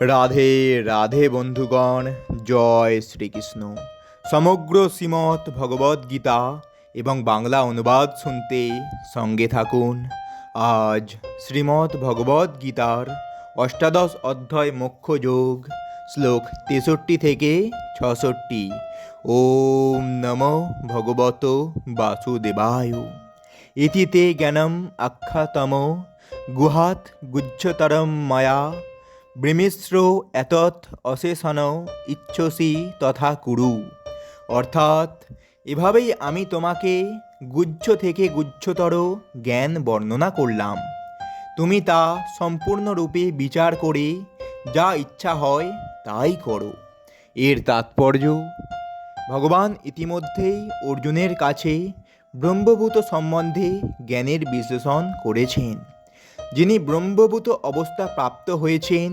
রাধে রাধে বন্ধুগণ, জয় শ্রীকৃষ্ণ। সমগ্র শ্রীমৎ ভগবদ গীতা এবং বাংলা অনুবাদ শুনতে সঙ্গে থাকুন। আজ শ্রীমৎ ভগবদ গীতার অষ্টাদশ অধ্যায় মুখ্য যোগ, শ্লোক তেষট্টি থেকে ছষট্টি। ওম নম ভগবত বাসুদেবায়। ইতিতে জ্ঞানম আখ্যাতম গুহাত গুচ্ছতরম মায়া বৃমিশ্র এতৎ অশেষণ ইচ্ছসি তথা কুরু। অর্থাৎ, এভাবেই আমি তোমাকে গুচ্ছ থেকে গুচ্ছতর জ্ঞান বর্ণনা করলাম। তুমি তা সম্পূর্ণরূপে বিচার করে যা ইচ্ছা হয় তাই করো। এর তাৎপর্য, ভগবান ইতিমধ্যেই অর্জুনের কাছে ব্রহ্মভূত সম্বন্ধে জ্ঞানের বিশ্লেষণ করেছেন। যিনি ব্রহ্মভূত অবস্থা প্রাপ্ত হয়েছেন,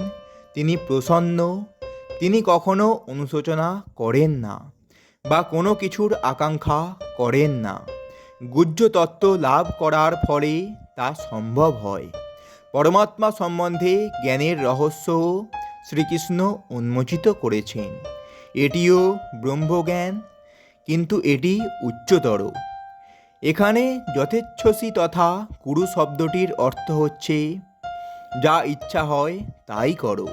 তিনি প্রসন্ন, তিনি কখনো অনুশোচনা করেন না বা কোনো কিছুর আকাঙ্ক্ষা করেন না। গুহ্য তত্ত্ব লাভ করার ফলে তা সম্ভব হয়। পরমাত্মা সম্বন্ধে জ্ঞানের রহস্য শ্রীকৃষ্ণ উন্মোচিত করেছেন। এটিও ব্রহ্মজ্ঞান, কিন্তু এটি উচ্চতর। এখানে যথেচ্ছসী তথা কুরু শব্দটির অর্থ হচ্ছে, যা ইচ্ছা হয়, তাই করো।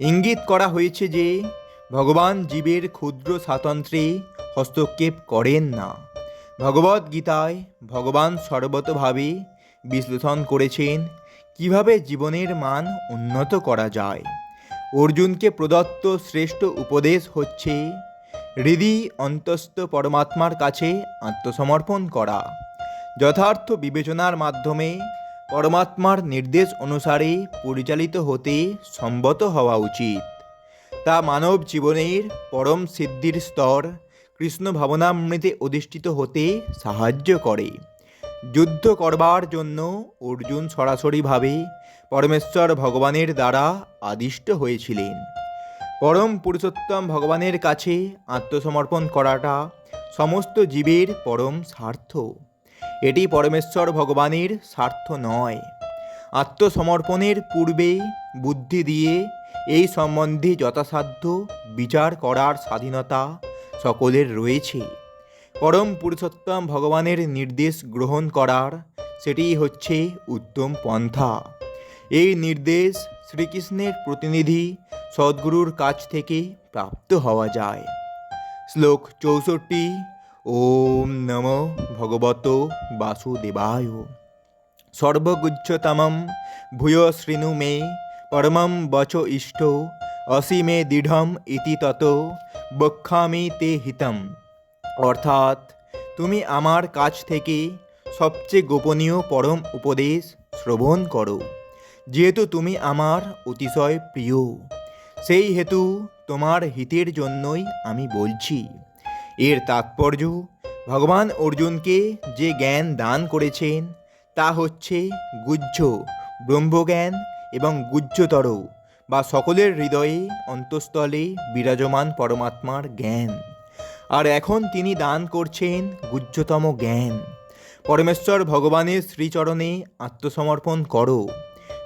ইঙ্গিত করা হয়েছে যে, ভগবান জীবের ক্ষুদ্র স্বাতন্ত্র্যে হস্তক্ষেপ করেন না। ভগবদ গীতায় ভগবান সর্বতভাবে বিশ্লেষণ করেছেন, কীভাবে জীবনের মান উন্নত করা যায়। অর্জুনকে প্রদত্ত শ্রেষ্ঠ উপদেশ হচ্ছে হৃদি অন্তস্থ পরমাত্মার কাছে আত্মসমর্পণ করা। যথার্থ বিবেচনার মাধ্যমে পরমাত্মার নির্দেশ অনুসারে পরিচালিত হতে সম্মত হওয়া উচিত। তা মানব জীবনের পরম সিদ্ধির স্তর কৃষ্ণ ভাবনামৃতে অধিষ্ঠিত হতে সাহায্য করে। যুদ্ধ করবার জন্য অর্জুন সরাসরিভাবে পরমেশ্বর ভগবানের দ্বারা আদিষ্ট হয়েছিলেন। পরম পুরুষোত্তম ভগবানের কাছে আত্মসমর্পণ করাটা সমস্ত জীবের পরম স্বার্থ। এটি পরমেশ্বর ভগবানের স্বার্থ নয়। আত্মসমর্পণের পূর্বে বুদ্ধি দিয়ে এই সম্বন্ধে যথাসাধ্য বিচার করার স্বাধীনতা সকলের রয়েছে। পরম পুরুষোত্তম ভগবানের নির্দেশ গ্রহণ করার সেটিই হচ্ছে উত্তম পন্থা। এই নির্দেশ শ্রীকৃষ্ণের প্রতিনিধি সদ্গুরুর কাছ থেকে প্রাপ্ত হওয়া যায়। শ্লোক চৌষট্টি, ওম নম ভগবত বাসুদেবায়। সর্বগুচ্ছতমম ভূয় শৃণু মে, পরমম বচ ইষ্ট অসি মে দৃঢ়ম ইতি তত বক্ষামি তে হিতম। অর্থাৎ, তুমি আমার কাছ থেকে সবচেয়ে গোপনীয় পরম উপদেশ শ্রবণ করো, যেহেতু তুমি আমার অতিশয় প্রিয়। সেই হেতু তোমার হিতের জন্যই আমি বলছি। এর তাৎপর্য, ভগবান অর্জুনকে যে জ্ঞান দান করেছেন, তা হচ্ছে গুহ্য, ব্রহ্মজ্ঞান এবং গুহ্যতর বা সকলের হৃদয়ে অন্তঃস্থলে বিরাজমান পরমাত্মার জ্ঞান। আর এখন তিনি দান করছেন গুহ্যতম জ্ঞান। পরমেশ্বর ভগবানের শ্রীচরণে আত্মসমর্পণ করো।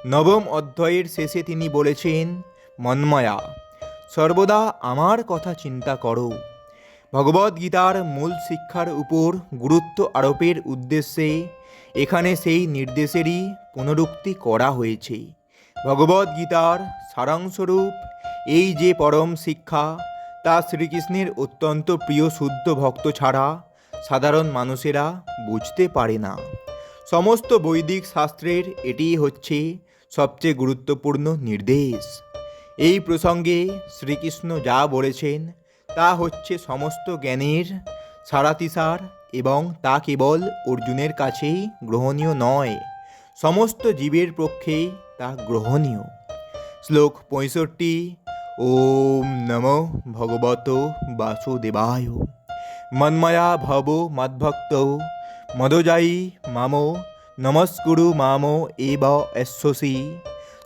নবম অধ্যায়ের শেষে তিনি বলেছেন মন্ময়া। সর্বদা আমার কথা চিন্তা করো। ভগবদ্গীতার মূল শিক্ষার উপর গুরুত্ব আরোপের উদ্দেশ্যে এখানে সেই নির্দেশেরই পুনরুক্তি করা হয়েছে। ভগবদ্গীতার সারাংশরূপ এই যে পরম শিক্ষা, তা শ্রীকৃষ্ণের অত্যন্ত প্রিয় শুদ্ধ ভক্ত ছাড়া সাধারণ মানুষেরা বুঝতে পারে না। সমস্ত বৈদিক শাস্ত্রের এটিই হচ্ছে সবচেয়ে গুরুত্বপূর্ণ নির্দেশ। এই প্রসঙ্গে শ্রীকৃষ্ণ যা বলেছেন তা হচ্ছে সমস্ত জ্ঞানের সারাতিসার এবং তা কেবল অর্জুনের কাছেই গ্রহণীয় নয়, সমস্ত জীবের পক্ষে তা গ্রহণীয়। শ্লোক পঁয়ষট্টি, ওম নম ভগবত বাসুদেবায়। মন্ময়া ভব মদ্ভক্ত, মদোজায়ী মামো, নমস্কুরু মামো, এব এশ্বসি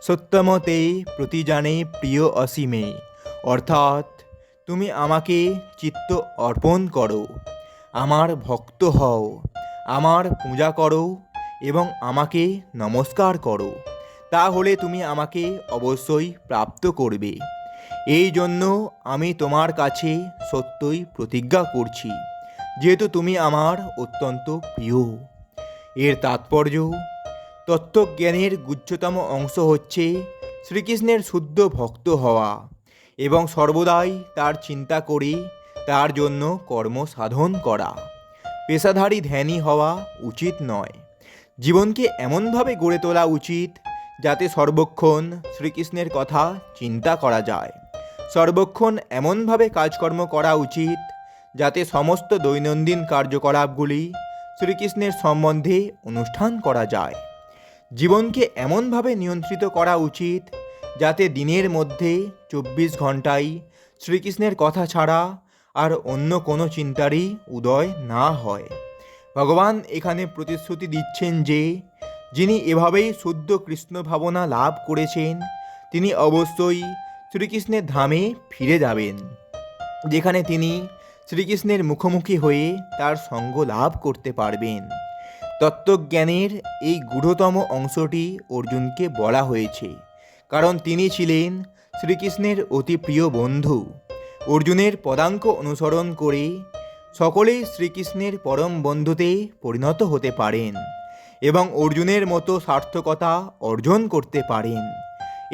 সত্যমতে প্রতিজানে প্রিয় অসীমে অর্থাৎ তুমি আমাকে চিত্ত অর্পণ করো, আমার ভক্ত হও, আমার পূজা করো এবং আমাকে নমস্কার করো। তাহলে তুমি আমাকে অবশ্যই প্রাপ্ত করবে। এই জন্য আমি তোমার কাছে সত্যই প্রতিজ্ঞা করছি, যেহেতু তুমি আমার অত্যন্ত প্রিয়। এর তাৎপর্য তত্ত্বজ্ঞানের গুচ্ছতম অংশ হচ্ছে শ্রীকৃষ্ণের শুদ্ধ ভক্ত হওয়া এবং সর্বদাই তার চিন্তা করে তার জন্য কর্ম সাধন করা। পেশাধারী ধ্যানী হওয়া উচিত নয়। জীবনকে এমনভাবে গড়ে তোলা উচিত যাতে সর্বক্ষণ শ্রীকৃষ্ণের কথা চিন্তা করা যায়। সর্বক্ষণ এমনভাবে কাজকর্ম করা উচিত যাতে সমস্ত দৈনন্দিন কার্যকলাপগুলি শ্রীকৃষ্ণের সম্বন্ধে অনুষ্ঠান করা যায়। জীবনকে এমনভাবে নিয়ন্ত্রিত করা উচিত যাতে দিনের মধ্যে চব্বিশ ঘন্টাই শ্রীকৃষ্ণের কথা ছাড়া আর অন্য কোনো চিন্তারই উদয় না হয়। ভগবান এখানে প্রতিশ্রুতি দিচ্ছেন যে, যিনি এভাবেই শুদ্ধ কৃষ্ণ ভাবনা লাভ করেছেন, তিনি অবশ্যই শ্রীকৃষ্ণের ধামে ফিরে যাবেন, যেখানে তিনি শ্রীকৃষ্ণের মুখোমুখি হয়ে তার সঙ্গ লাভ করতে পারবেন। তত্ত্বজ্ঞানের এই গূঢ়তম অংশটি অর্জুনকে বলা হয়েছে, কারণ তিনি ছিলেন শ্রীকৃষ্ণের অতি প্রিয় বন্ধু। অর্জুনের পদাঙ্ক অনুসরণ করে সকলেই শ্রীকৃষ্ণের পরম বন্ধুতে পরিণত হতে পারেন এবং অর্জুনের মতো সার্থকতা অর্জন করতে পারেন।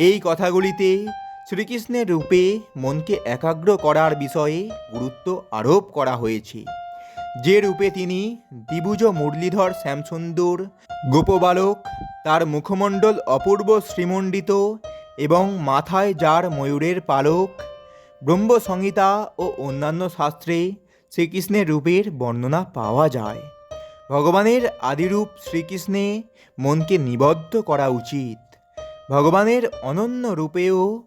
এই কথাগুলিতে শ্রীকৃষ্ণের রূপে মনকে একাগ্র করার বিষয়ে গুরুত্ব আরোপ করা হয়েছে। যে রূপে তিনি দিবুজ মুরলীধর শ্যামসুন্দর, গোপবালক, তার মুখমণ্ডল অপূর্ব শ্রীমণ্ডিত এবং মাথায় যার ময়ূরের পালক, ব্রহ্মসংহিতা ও অন্যান্য শাস্ত্রে শ্রীকৃষ্ণের রূপের বর্ণনা পাওয়া যায়। ভগবানের আদিরূপ শ্রীকৃষ্ণে মনকে নিবদ্ধ করা উচিত। ভগবানের অনন্য রূপেও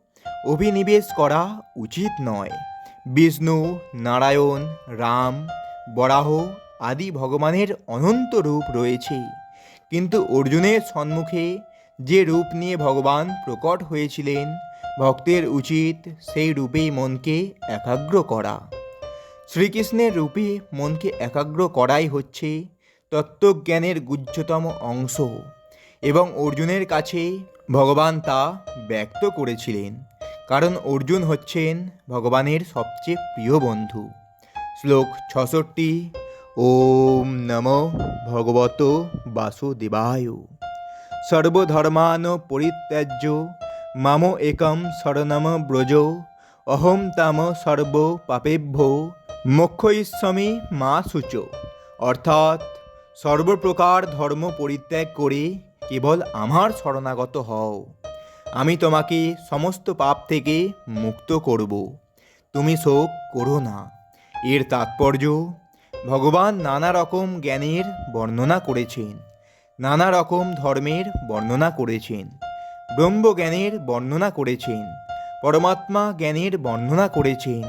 অভিনিবেশ করা উচিত নয়। বিষ্ণু, নারায়ণ, রাম বরাহ আদি ভগবানের অনন্ত রূপ রয়েছে। কিন্তু অর্জুনের সম্মুখে যে রূপ নিয়ে ভগবান প্রকট হয়েছিলেন, ভক্তের উচিত সেই রূপেই মনকে একাগ্র করা। শ্রীকৃষ্ণের রূপে মনকে একাগ্র করাই হচ্ছে তত্ত্বজ্ঞানের গুহ্যতম অংশ এবং অর্জুনের কাছে ভগবান তা ব্যক্ত করেছিলেন। কারণ অর্জুন হচ্ছেন ভগবানের সবচেয়ে প্রিয় বন্ধু। শ্লোক ছষট্টি। ওম নম ভগবত বাসুদেবায়। সর্বধর্মান পরিত্যাজ্য মাম একম শরণম ব্রজ, অহম তাম সর্ব পাপেভ্য, মোক্ষয়িষ্যমি মা সূচ। অর্থাৎ সর্বপ্রকার ধর্ম পরিত্যাগ করে কেবল আমার শরণাগত হও। আমি তোমাকে সমস্ত পাপ থেকে মুক্ত করব। তুমি শোক করো না। এর তাৎপর্য, ভগবান নানা রকম জ্ঞানের বর্ণনা করেছেন। নানা রকম ধর্মের বর্ণনা করেছেন। ব্রহ্মজ্ঞানের বর্ণনা করেছেন। পরমাত্মা জ্ঞানের বর্ণনা করেছেন।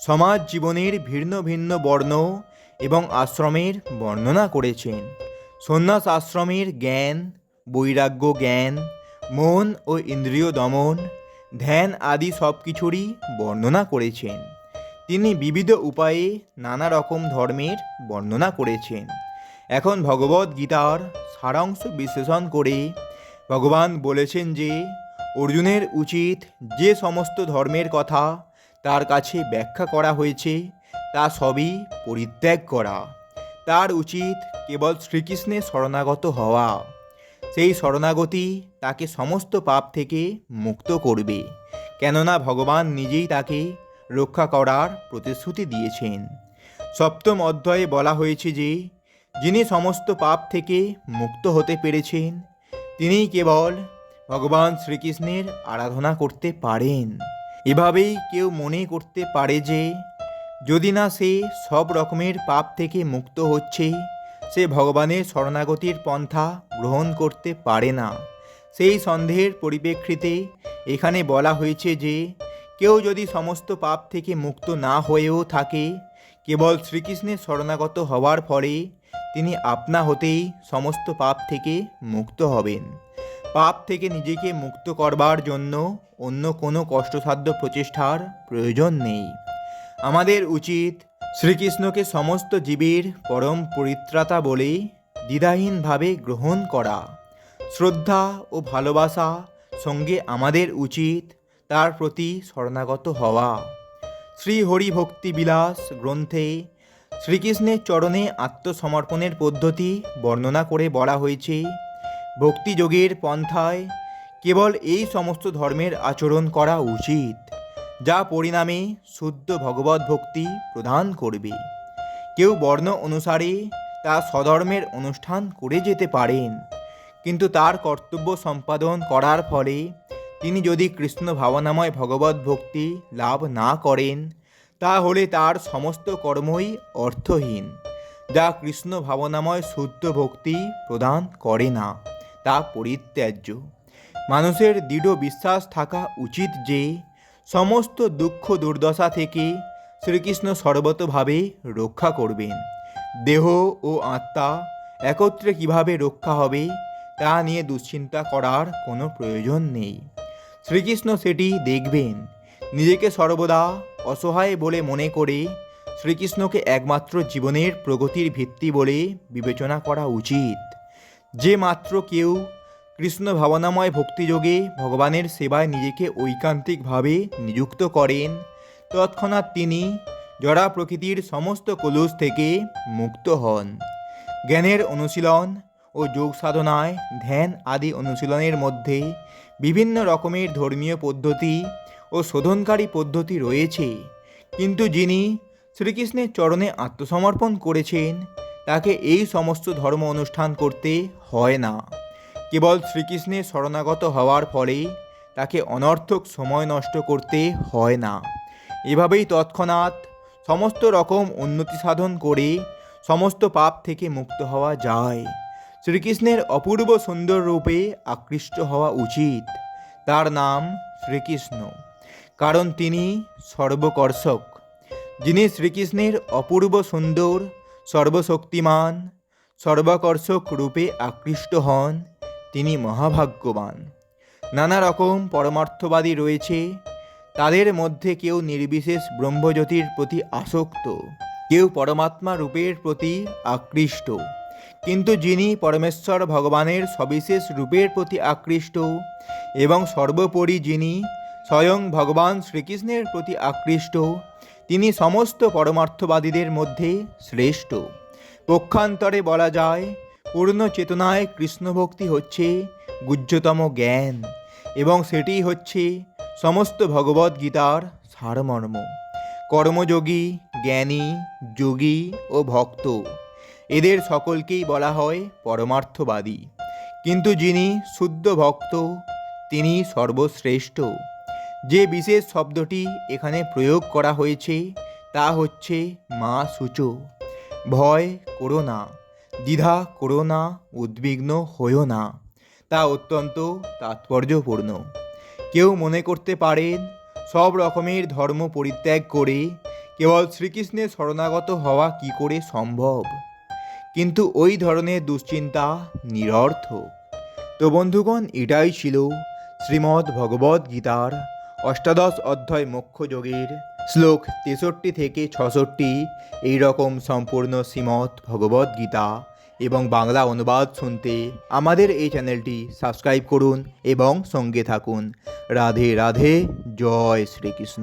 সমাজ জীবনের ভিন্ন ভিন্ন বর্ণ এবং আশ্রমের বর্ণনা করেছেন। সন্ন্যাস আশ্রমের জ্ঞান, বৈরাগ্য জ্ঞান, মন ও ইন্দ্রিয় দমন, ধ্যান আদি সব কিছুরই বর্ণনা করেছেন। তিনি বিবিধ উপায়ে নানা রকম ধর্মের বর্ণনা করেছেন। এখন ভগবদ গীতার সারাংশ বিশ্লেষণ করে ভগবান বলেছেন যে, অর্জুনের উচিত যে সমস্ত ধর্মের কথা তার কাছে ব্যাখ্যা করা হয়েছে, তা সবই পরিত্যাগ করা। তার উচিত কেবল শ্রীকৃষ্ণের শরণাগত হওয়া। সেই শরণাগতি তাকে সমস্ত পাপ থেকে মুক্ত করবে। কেননা ভগবান নিজেই তাকে রক্ষা করার প্রতিশ্রুতি দিয়েছেন। সপ্তম অধ্যায়ে বলা হয়েছে যে, যিনি সমস্ত পাপ থেকে মুক্ত হতে পেরেছেন তিনি কেবল ভগবান শ্রীকৃষ্ণের আরাধনা করতে পারেন। এভাবেই কেউ মনে করতে পারে যে, যদি না সে সব রকমের পাপ থেকে মুক্ত হচ্ছে, সে ভগবানের শরণাগতির পন্থা গ্রহণ করতে পারে না। সেই সন্দেহের পরিপ্রেক্ষিতে এখানে বলা হয়েছে যে কেউ যদি সমস্ত পাপ থেকে মুক্ত না হয়েও থাকে, কেবল শ্রীকৃষ্ণের শরণাগত হওয়ার ফলে তিনি আপনা হতেই সমস্ত পাপ থেকে মুক্ত হবেন। পাপ থেকে নিজেকে মুক্ত করবার জন্য অন্য কোনো কষ্টসাধ্য প্রচেষ্টার প্রয়োজন নেই। আমাদের উচিত শ্রীকৃষ্ণকে সমস্ত জীবের পরম পরিত্রাতা বলে দ্বিধাহীনভাবে গ্রহণ করা। শ্রদ্ধা ও ভালোবাসা সঙ্গে আমাদের উচিত তার প্রতি শরণাগত হওয়া। শ্রী হরি ভক্তি বিলাস গ্রন্থে শ্রীকৃষ্ণের চরণে আত্মসমর্পণের পদ্ধতি বর্ণনা করে বলা হয়েছে, ভক্তিযোগের পন্থায় কেবল এই সমস্ত ধর্মের আচরণ করা উচিত, যা পরিণামে শুদ্ধ ভগবত ভক্তি প্রদান করবে। কেউ বর্ণ অনুসারে তা স্বধর্মের অনুষ্ঠান করে যেতে পারেন, কিন্তু তার কর্তব্য সম্পাদন করার ফলে তিনি যদি কৃষ্ণ ভাবনাময় ভগবত ভক্তি লাভ না করেন, তাহলে তার সমস্ত কর্মই অর্থহীন। যা কৃষ্ণ ভাবনাময় শুদ্ধ ভক্তি প্রদান করে না, তা পরিত্যাজ্য। মানুষের দৃঢ় বিশ্বাস থাকা উচিত যে, সমস্ত দুঃখ দুর্দশা থেকে শ্রীকৃষ্ণ সর্বতভাবে রক্ষা করবেন। দেহ ও আত্মা একত্রে কীভাবে রক্ষা হবে, তা নিয়ে দুশ্চিন্তা করার কোনো প্রয়োজন নেই। শ্রীকৃষ্ণ সেটি দেখবেন। নিজেকে সর্বদা অসহায় বলে মনে করে শ্রীকৃষ্ণকে একমাত্র জীবনের প্রগতির ভিত্তি বলে বিবেচনা করা উচিত। যে মাত্র কেউ কৃষ্ণ ভাবনাময় ভক্তিযোগে ভগবানের সেবায় নিজেকে ঐকান্তিকভাবে নিযুক্ত করেন, তৎক্ষণাৎ তিনি জড়া প্রকৃতির সমস্ত কলুষ থেকে মুক্ত হন। জ্ঞানের অনুশীলন ও যোগ সাধনায় ধ্যান আদি অনুশীলনের মধ্যে বিভিন্ন রকমের ধর্মীয় পদ্ধতি ও শোধনকারী পদ্ধতি রয়েছে। কিন্তু যিনি শ্রীকৃষ্ণের চরণে আত্মসমর্পণ করেছেন, তাকে এই সমস্ত ধর্ম অনুষ্ঠান করতে হয় না। কেবল শ্রীকৃষ্ণের শরণাগত হওয়ার ফলে তাকে অনর্থক সময় নষ্ট করতে হয় না। এভাবেই তৎক্ষণাৎ সমস্ত রকম উন্নতি সাধন করে সমস্ত পাপ থেকে মুক্ত হওয়া যায়। শ্রীকৃষ্ণের অপূর্ব সুন্দর রূপে আকৃষ্ট হওয়া উচিত। তার নাম শ্রীকৃষ্ণ। কারণ তিনি সর্বকর্ষক। যিনি শ্রীকৃষ্ণের অপূর্ব সুন্দর, সর্বশক্তিমান, সর্বাকর্ষক রূপে আকৃষ্ট হন, তিনি মহাভাগ্যবান। নানা রকম পরমার্থবাদী রয়েছে। তাদের মধ্যে কেউ নির্বিশেষ ব্রহ্মজ্যোতির প্রতি আসক্ত। কেউ পরমাত্মা রূপের প্রতি আকৃষ্ট। কিন্তু যিনি পরমেশ্বর ভগবানের সবিশেষ রূপের প্রতি আকৃষ্ট এবং সর্বোপরি যিনি স্বয়ং ভগবান শ্রীকৃষ্ণের প্রতি আকৃষ্ট, তিনি সমস্ত পরমার্থবাদীদের মধ্যে শ্রেষ্ঠ। পক্ষান্তরে বলা যায়, পূর্ণ চেতনায় কৃষ্ণভক্তি হচ্ছে গুহ্যতম জ্ঞান এবং সেটি হচ্ছে সমস্ত ভগবদ গীতার সারমর্ম। কর্মযোগী, জ্ঞানী, যোগী ও ভক্ত। এদের সকলকেই বলা হয় পরমার্থবাদী। কিন্তু যিনি শুদ্ধ ভক্ত, তিনি সর্বশ্রেষ্ঠ। যে বিশেষ শব্দটি এখানে প্রয়োগ করা হয়েছে, তা হচ্ছে মা সূচো। ভয় করো না, দ্বিধা করো না, উদ্বিগ্ন হইও না, তা অত্যন্ত তাৎপর্যপূর্ণ। কেউ মনে করতে পারেন, সব রকমের ধর্ম পরিত্যাগ করে কেবল শ্রীকৃষ্ণের শরণাগত হওয়া কি করে সম্ভব? কিন্তু ওই ধরনের দুশ্চিন্তা নিরর্থক তো বন্ধুগণ, এটাই ছিল শ্রীমদ্ ভগবদ গীতার অষ্টাদশ অধ্যায় মোক্ষ যোগের শ্লোক তেষট্টি থেকে ছষট্টি। এই রকম সম্পূর্ণ শ্রীমদ্ ভগবদ গীতা এবং বাংলা অনুবাদ শুনতে আমাদের এই চ্যানেলটি সাবস্ক্রাইব করুন এবং সঙ্গে থাকুন। রাধে রাধে, জয় শ্রীকৃষ্ণ।